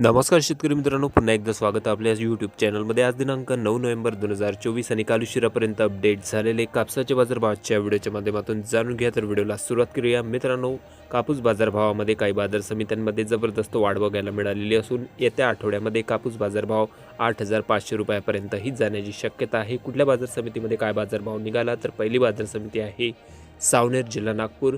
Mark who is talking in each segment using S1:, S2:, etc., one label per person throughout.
S1: नमस्कार शेतकरी मित्रांनो पुन्हा एकदा स्वागत आपल्या यूट्यूब चॅनलमध्ये आज दिनांक नऊ नोव्हेंबर दोन हजार चोवीस आणि काल उशिरापर्यंत अपडेट झालेले कापसाचे बाजारभावाच्या व्हिडिओच्या माध्यमातून जाणून घ्या. तर व्हिडिओला सुरुवात करूया. मित्रांनो कापूस बाजारभावामध्ये काही बाजार समित्यांमध्ये जबरदस्त वाढ बघायला मिळालेली असून येत्या आठवड्यामध्ये कापूस बाजारभाव आठ हजार पाचशे रुपयापर्यंतही जाण्याची शक्यता आहे. कुठल्या बाजार समितीमध्ये काय बाजारभाव निघाला? तर पहिली बाजार समिती आहे सावनेर जिल्हा नागपूर.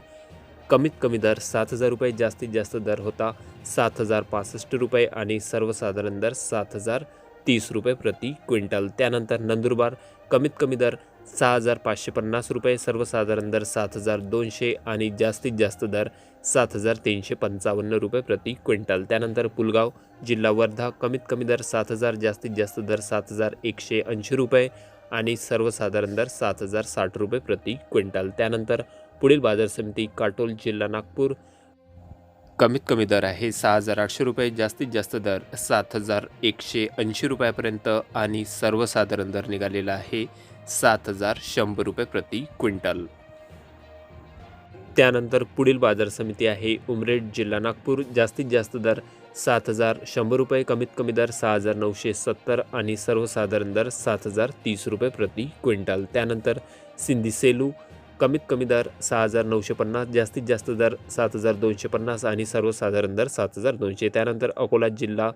S1: कमीत कमी दर सात हजार रुपये जास्तीत जास्त दर होता सात हजार पासष्ट रुपये आणि सर्वसाधारण दर सात हजार तीस रुपये प्रति क्विंटल. त्यानंतर नंदुरबार कमीत कमी दर सहा हजार पाचशे पन्नास रुपये सर्वसाधारण दर सात हजार दोनशे आणि जास्तीत जास्त दर सात हजार तीनशे पंचावन्न रुपये प्रति क्विंटल. त्यानंतर पुलगाव जिल्हा वर्धा कमीत कमी दर सात हजार जास्तीत जास्त दर सात हजार एकशे ऐंशी रुपये आणि सर्वसाधारण दर सात हजार साठ रुपये प्रति क्विंटल. त्यानंतर पुढील बाजार समिती काटोल जिल्हा नागपूर. कमीत कमी दर आहे सहा हजार आठशे रुपये जास्तीत जास्त दर सात हजार एकशे ऐंशी रुपयापर्यंत आणि सर्वसाधारण दर निघालेला आहे सात हजार शंभर रुपये प्रति क्विंटल. त्यानंतर पुढील बाजार समिती आहे उमरेड जिल्हा नागपूर. जास्तीत जास्त दर सात हजार शंभर रुपये कमीत कमी दर सहा हजार नऊशे सत्तर आणि सर्वसाधारण दर सात हजार तीस रुपये प्रति क्विंटल. त्यानंतर सिंधी सेलू कमीत कमी दर सहा हजार नऊशे पन्नास जास्तीत जास्त दर सात हजार दोनशे पन्नास आणि सर्वसाधारण दर सात हजार दोनशे. त्यानंतर अकोला जिल्हा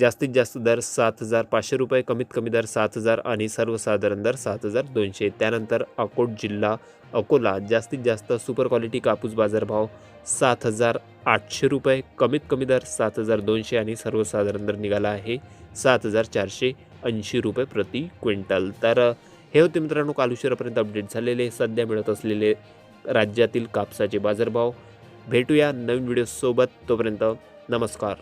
S1: जास्तीत जास्त दर सात हजार पाचशे रुपये कमीत कमी दर सात हजार आणि सर्वसाधारण दर सात हजार दोनशे. त्यानंतर अकोट जिल्हा अकोला जास्तीत जास्त सुपर क्वालिटी कापूस बाजारभाव सात हजार आठशे रुपये कमीत कमी दर सात हजार दोनशे आणि सर्वसाधारण दर निघाला आहे सात हजार चारशे ऐंशी रुपये प्रति क्विंटल. तर हे होते मित्रांनो काल उशिरापर्यंत अपडेट झालेले सध्या मिळत असलेले राज्यातील कापसाचे बाजारभाव. भेटूया नवीन व्हिडिओसोबत तोपर्यंत नमस्कार.